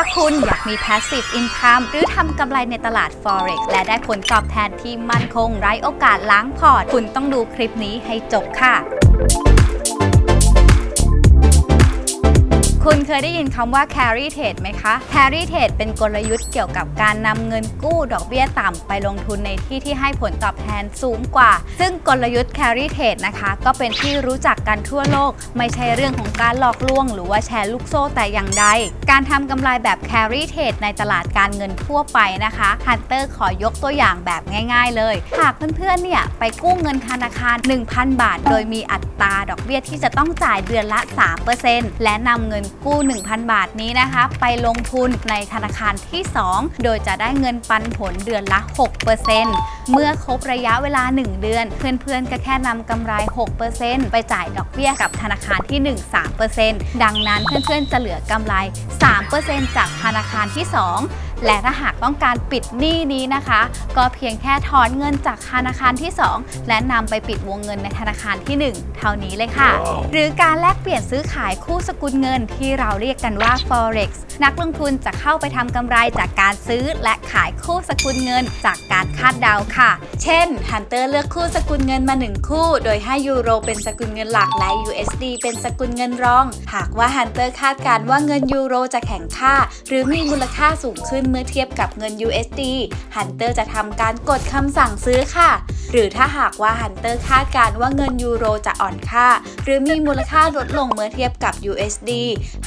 าคุณอยากมี passive income หรือทำกำไรในตลาด forex และได้ผลตอบแทนที่มั่นคงไร้โอกาสล้างพอร์ต คุณต้องดูคลิปนี้ให้จบค่ะ คุณเคยได้ยินคำว่า carry trade ไหมคะ carry trade เป็นกลยุทธ์เกี่ยวกับการนำเงินกู้ดอกเบี้ยต่ำไปลงทุนในที่ที่ให้ผลตอบแทนสูงกว่า ซึ่งกลยุทธ์ carry trade นะคะ ก็เป็นที่รู้จักกันทั่วโลก ไม่ใช่เรื่องของการหลอกลวง หรือว่าแชร์ลูกโซ่แต่อย่างใด การทำกำไรแบบ carry trade ในตลาดการเงินทั่วไปนะคะ Hunter ขอยกตัวอย่างแบบง่าย ๆ เลย หากเพื่อนๆเนี่ยไปกู้เงินธนาคาร 1,000 บาท โดยมีอัตราดอกเบี้ยที่จะต้องจ่ายเดือนละ 3%และนำเงินกู้ 1,000 บาทนี้นะคะ ไปลงทุนในธนาคารที่ 2 โดยจะได้เงินปันผลเดือนละ 6%เมื่อครบระยะเวลา 1 เดือน เพื่อนๆ ก็แค่นำกำไร 6%ไปจ่ายดอกเบี้ยกับธนาคารที่ 1 3%ดังนั้นเพื่อนๆ จะเหลือกำไร 3%จากธนาคารที่ 2 และถ้าหากต้องการปิดหนี้นี้นะคะ ก็เพียงแค่ถอนเงินจากธนาคารที่ 2 และนำไปปิดวงเงินในธนาคารที่ 1 เท่านี้เลยค่ะหรือการแลกเปลี่ยนซื้อขายคู่สกุลเงินที่เราเรียกกันว่า forex นักลงทุนจะเข้าไปทำกำไรจากการซื้อและขายคู่สกุลเงินจากการคาดเดาค่ะ เช่น Hunter เลือกคู่สกุลเงินมา 1 คู่ โดยให้ยูโรเป็นสกุลเงินหลักและ USD เป็นสกุลเงินรอง หากว่า Hunter คาดการณ์ว่าเงินยูโรจะแข็งค่า หรือมีมูลค่าสูงขึ้นเมื่อเทียบกับเงิน USD Hunter จะทำการกดคำสั่งซื้อค่ะ หรือถ้าหากว่า Hunter คาดการณ์ว่าเงินยูโรจะอ่อนค่า หรือมีมูลค่าลดลงเมื่อเทียบกับ USD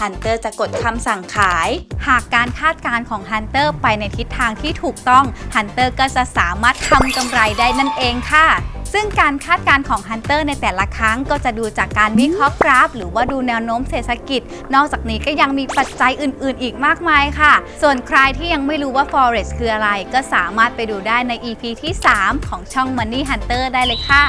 Hunter จะกดคำสั่งขาย หากการคาดการณ์ของ Hunter ไปในทิศทางที่ถูกต้อง Hunter ก็จะสามารถทำกำไรได้นั่นเองค่ะ ซึ่งการคาดการณ์ของ Hunter ในแต่ละครั้งก็จะดูจากการวิเคราะห์กราฟ หรือว่าดูแนวโน้มเศรษฐกิจ นอกจากนี้ก็ยังมีปัจจัยอื่น ๆ อีกมากมายค่ะ ส่วนใครที่ยังไม่รู้ว่า Forex คืออะไร ก็สามารถไปดูได้ใน EP ที่ 3 ของช่อง Money Hunter ได้เลยค่ะ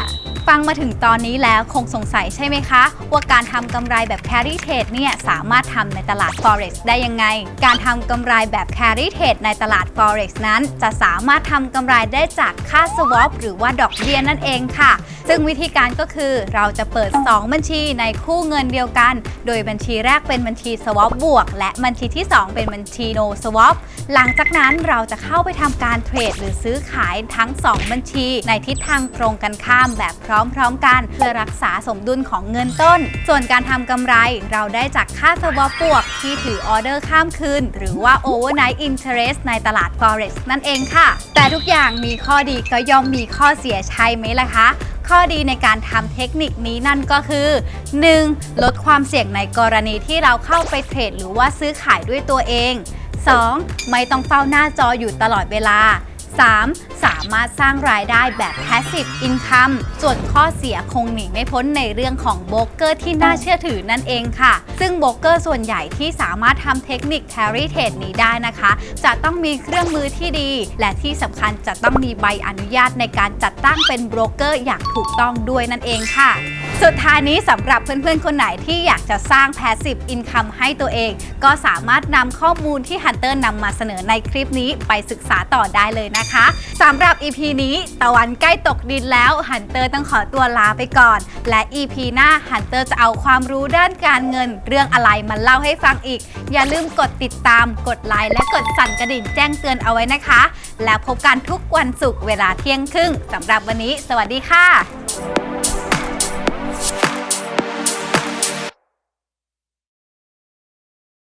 ฟังมาถึงตอนนี้แล้วคงสงสัยใช่ไหมคะ ว่าการทำกำไรแบบ carry trade เนี่ยสามารถทำในตลาด forex ได้ยังไง การทำกำไรแบบ carry trade ในตลาด forex นั้น จะสามารถทำกำไรได้จากค่า swap หรือว่าดอกเบี้ยนั่นเองเองค่ะ ซึ่งวิธีการก็คือเราจะเปิด 2 บัญชีในคู่เงินเดียวกัน โดยบัญชีแรกเป็นบัญชี swap บวก และบัญชีที่ 2 เป็นบัญชี no swap หลังจากนั้นเราจะเข้าไปทำการเทรดหรือซื้อขายทั้ง 2 บัญชีในทิศทางตรงกันข้ามแบบพร้อมๆกัน เพื่อรักษาสมดุลของเงินต้น ส่วนการทำกำไรเราได้จากค่า swap บวก ที่ถือออเดอร์ข้ามคืน หรือว่า overnight interest ในตลาด forex นั่นเองค่ะ แต่ทุกอย่างมีข้อดีก็ย่อมมีข้อเสียใช่ไหมล่ะคะ ข้อดีในการทำเทคนิคนี้นั่นก็คือ 1. ลดความเสี่ยงในกรณีที่เราเข้าไปเทรดหรือว่าซื้อขายด้วยตัวเอง 2. ไม่ต้องเฝ้าหน้าจออยู่ตลอดเวลา 3. สามารถสร้างรายได้แบบ passive income ส่วนข้อเสียคงหนีไม่พ้นในเรื่องของโบรกเกอร์ที่น่าเชื่อถือนั่นเองค่ะ ซึ่งโบรกเกอร์ส่วนใหญ่ที่สามารถทำเทคนิค carry trade นี้ได้นะคะ จะต้องมีเครื่องมือที่ดี และที่สำคัญจะต้องมีใบอนุญาตในการจัดตั้งเป็นโบรกเกอร์อย่างถูกต้องด้วยนั่นเองค่ะสุดท้ายนี้สำหรับเพื่อนๆ คนไหนที่อยากจะสร้าง passive income ให้ตัวเอง ก็สามารถนำข้อมูลที่ Hunter นำมาเสนอในคลิปนี้ไปศึกษาต่อได้เลยนะคะสำหรับ EP นี้ตะวันใกล้ตกดินแล้วหันเตอร์ต้องขอตัวลาไปก่อน และ EP หน้าหันเตอร์จะเอาความรู้ด้านการเงิน เรื่องอะไรมาเล่าให้ฟังอีก อย่าลืมกดติดตาม กดไลค์และกดสั่นกระดิ่งแจ้งเตือนเอาไว้นะคะ แล้วพบกันทุกวันศุกร์เวลาเที่ยงครึ่งสำหรับวันนี้ สวัสดีค่ะ